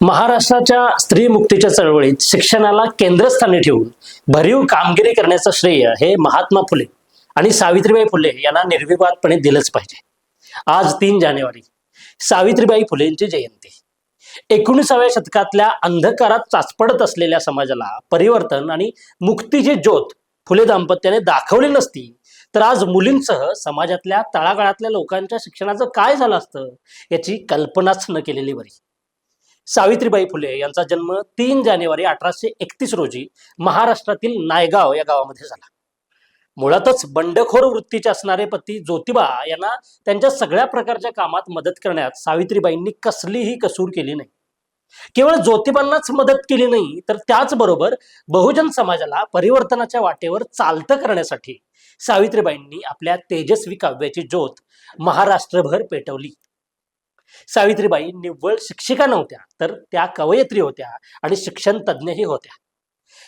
महाराष्ट्राच्या स्त्री मुक्तीच्या चळवळीत शिक्षणाला केंद्रस्थानी ठेवून भरीव कामगिरी करण्याचं श्रेय हे महात्मा फुले आणि सावित्रीबाई फुले यांना निर्विवादपणे दिलंच पाहिजे. आज तीन जानेवारी सावित्रीबाई फुलेंची जयंती. एकोणीसाव्या शतकातल्या अंधकारात चाचपडत असलेल्या समाजाला परिवर्तन आणि मुक्तीची ज्योत फुले दाम्पत्याने दाखवली नसती तर आज मुलींसह समाजातल्या तळागाळातल्या लोकांच्या शिक्षणाचं काय झालं असतं याची कल्पनाच न केलेली बरी. सावित्रीबाई फुले यांचा जन्म तीन जानेवारी अठराशे एकतीस रोजी महाराष्ट्रातील नायगाव या गावामध्ये झाला. मुळातच बंडखोर वृत्तीचे असणारे पती ज्योतिबा यांना त्यांच्या सगळ्या प्रकारच्या कामात मदत करण्यात सावित्रीबाईंनी कसलीही कसूर केली नाही. केवळ ज्योतिबांनाच मदत केली नाही तर त्याचबरोबर बहुजन समाजाला परिवर्तनाच्या वाटेवर चालतं करण्यासाठी सावित्रीबाईंनी आपल्या तेजस्वी काव्याची ज्योत महाराष्ट्रभर पेटवली. सावित्रीबाई निव्वळ शिक्षिका नव्हत्या तर त्या कवयित्री होत्या आणि शिक्षण तज्ज्ञही होत्या.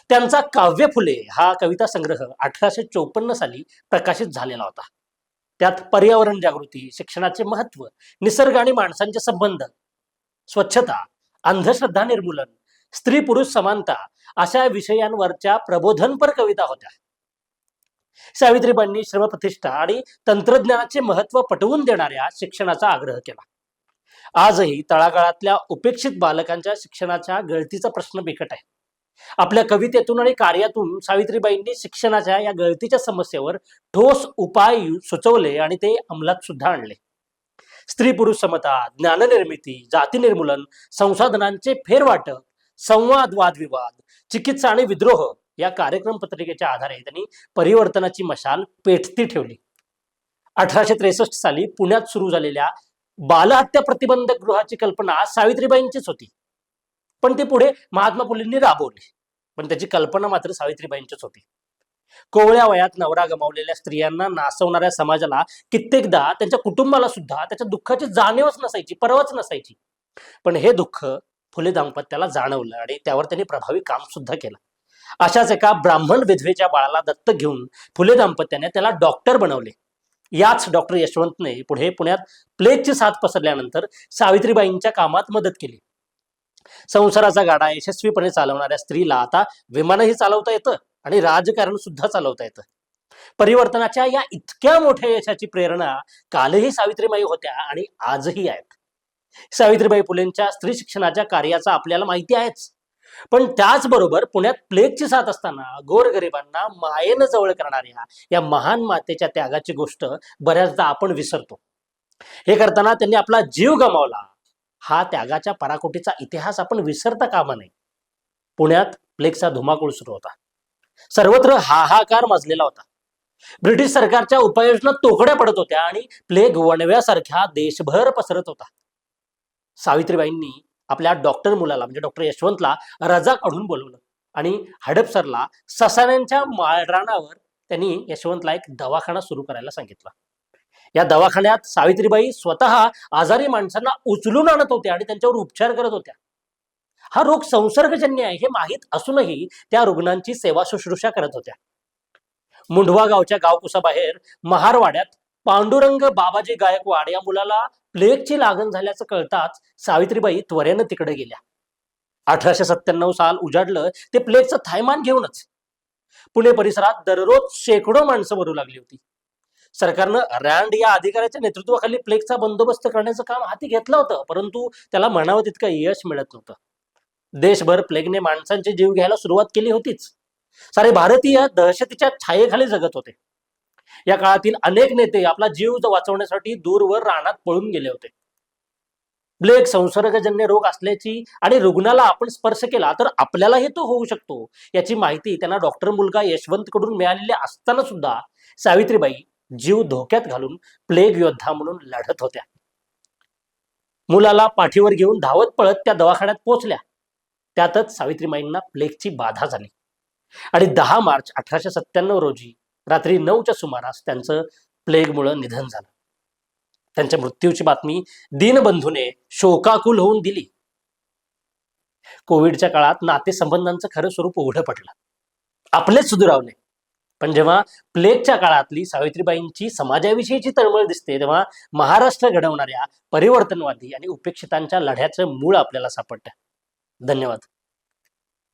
त्यांचा काव्य फुले हा कविता संग्रह अठराशे चौपन्न साली प्रकाशित झालेला होता. त्यात पर्यावरण जागृती शिक्षणाचे महत्त्व निसर्ग आणि माणसांचे संबंध स्वच्छता अंधश्रद्धा निर्मूलन स्त्री पुरुष समानता अशा विषयांवरच्या प्रबोधनपर कविता होत्या. सावित्रीबाईंनी श्रमप्रतिष्ठा आणि तंत्रज्ञानाचे महत्त्व पटवून देणाऱ्या शिक्षणाचा आग्रह केला. आजही तळागाळातल्या उपेक्षित बालकांच्या शिक्षणाच्या गळतीचा प्रश्न बिकट आहे. आपल्या कवितेतून आणि कार्यातून सावित्रीबाईंनी शिक्षणाच्या या गळतीच्या समस्येवर ठोस उपाय सुचवले आणि ते अंमलात सुद्धा आणले. स्त्री पुरुष समता ज्ञाननिर्मिती जाती निर्मूलन संसाधनांचे फेरवाटप संवाद वादविवाद चिकित्सा आणि विद्रोह या कार्यक्रम पत्रिकेच्या आधारे त्यांनी परिवर्तनाची मशाल पेटती ठेवली. अठराशे त्रेसष्ट साली पुण्यात सुरू झालेल्या बालहत्या प्रतिबंधक गृहाची कल्पना सावित्रीबाईंचीच होती. पण ती पुढे महात्मा फुलेंनी राबवली. पण त्याची कल्पना मात्र सावित्रीबाईंचीच होती. कोवळ्या वयात नवरा गमावलेल्या स्त्रियांना नासवणाऱ्या समाजाला कित्येकदा त्यांच्या कुटुंबाला सुद्धा त्याच्या दुःखाची जाणीवच नसायची परवाच नसायची. पण हे दुःख फुले दाम्पत्याला जाणवलं आणि त्यावर त्यांनी प्रभावी काम सुद्धा केलं. अशाच एका ब्राह्मण विधवेच्या बाळाला दत्तक घेऊन फुले दाम्पत्याने त्याला डॉक्टर बनवले. याच डॉक्टर यशवंतने पुढे पुण्यात प्लेगची साथ पसरल्यानंतर सावित्रीबाईंच्या कामात मदत केली. संसाराचा गाडा यशस्वीपणे चालवणाऱ्या स्त्रीला आता विमानही चालवता येतं आणि राजकारण सुद्धा चालवता येतं. परिवर्तनाच्या या इतक्या मोठ्या यशाची प्रेरणा कालही सावित्रीबाई होत्या आणि आजही आहेत. सावित्रीबाई फुलेंच्या स्त्री शिक्षणाच्या कार्याचा आपल्याला माहिती आहेच. पण त्याचबरोबर पुण्यात प्लेगची साथ असताना गोरगरिबांना मायेनं जवळ करणाऱ्या या महान मातेच्या त्यागाची गोष्ट बऱ्याचदा आपण विसरतो. हे करताना त्यांनी आपला जीव गमावला. हा त्यागाच्या पराकोटीचा इतिहास आपण विसरता कामा नये. पुण्यात प्लेगचा धुमाकूळ सुरू होता. सर्वत्र हाहाकार माजलेला होता. ब्रिटिश सरकारच्या उपाययोजना तोकड्या पडत होत्या आणि प्लेग वणव्यासारख्या देशभर पसरत होता. सावित्रीबाईंनी आपल्या डॉक्टर मुलाला म्हणजे डॉक्टर यशवंतला रजा काढून बोलवलं. आणि हडपसरला ससाण्यांच्या माळरानावर त्यांनी यशवंतला एक दवाखाना सुरू करायला सांगितला. या दवाखान्यात सावित्रीबाई स्वतः आजारी माणसांना उचलून आणत होत्या आणि त्यांच्यावर उपचार करत होत्या. हा रोग संसर्गजन्य आहे हे माहीत असूनही त्या रुग्णांची सेवा शुश्रूषा करत होत्या. मुंढवा गावच्या गावकुसाबाहेर महारवाड्यात पांडुरंग बाबाजी गायकवाड या मुलाला प्लेगची लागण झाल्याचं कळताच सावित्रीबाई त्वरेनं तिकडे गेल्या. अठराशे सत्त्याण्णव साल उजाडलं ते प्लेगचं थायमान घेऊनच. पुणे परिसरात दररोज शेकडो माणसं मरू लागली होती. सरकारनं रँड या अधिकाऱ्याच्या नेतृत्वाखाली प्लेगचा बंदोबस्त करण्याचं काम हाती घेतलं होतं परंतु त्याला म्हणावं तितकं यश मिळत नव्हतं. देशभर प्लेगने माणसांचे जीव घ्यायला सुरुवात केली होतीच. सारे भारतीय दहशतीच्या छायेखाली जगत होते. या काळातील अनेक नेते आपला जीव वाचवण्यासाठी दूरवर रानात पळून गेले होते. प्लेग संसर्गजन्य रोग असल्याची आणि रुग्णाला आपण स्पर्श केला तर आपल्यालाही तो होऊ शकतो. याची माहिती त्यांना डॉक्टर मुलगा यशवंत कडून मिळालेली असताना सुद्धा सावित्रीबाई जीव धोक्यात घालून प्लेग योद्धा म्हणून लढत होत्या. मुलाला पाठीवर घेऊन धावत पळत त्या दवाखान्यात पोहोचल्या. त्यातच सावित्रीबाईंना प्लेगची बाधा झाली. आणि दहा मार्च अठराशे सत्त्याण्णव रोजी रात्री नऊच्या सुमारास त्यांचं प्लेगमुळं निधन झालं. त्यांच्या मृत्यूची बातमी दीनबंधूने शोकाकुल होऊन दिली. कोविडच्या काळात नातेसंबंधांचं खरं स्वरूप उघडं पडलं. आपलेच सुधुरावले. पण जेव्हा प्लेगच्या काळातली सावित्रीबाईंची समाजाविषयीची तळमळ दिसते तेव्हा महाराष्ट्र घडवणाऱ्या परिवर्तनवादी आणि उपेक्षितांच्या लढ्याचं मूळ आपल्याला सापडतं. धन्यवाद.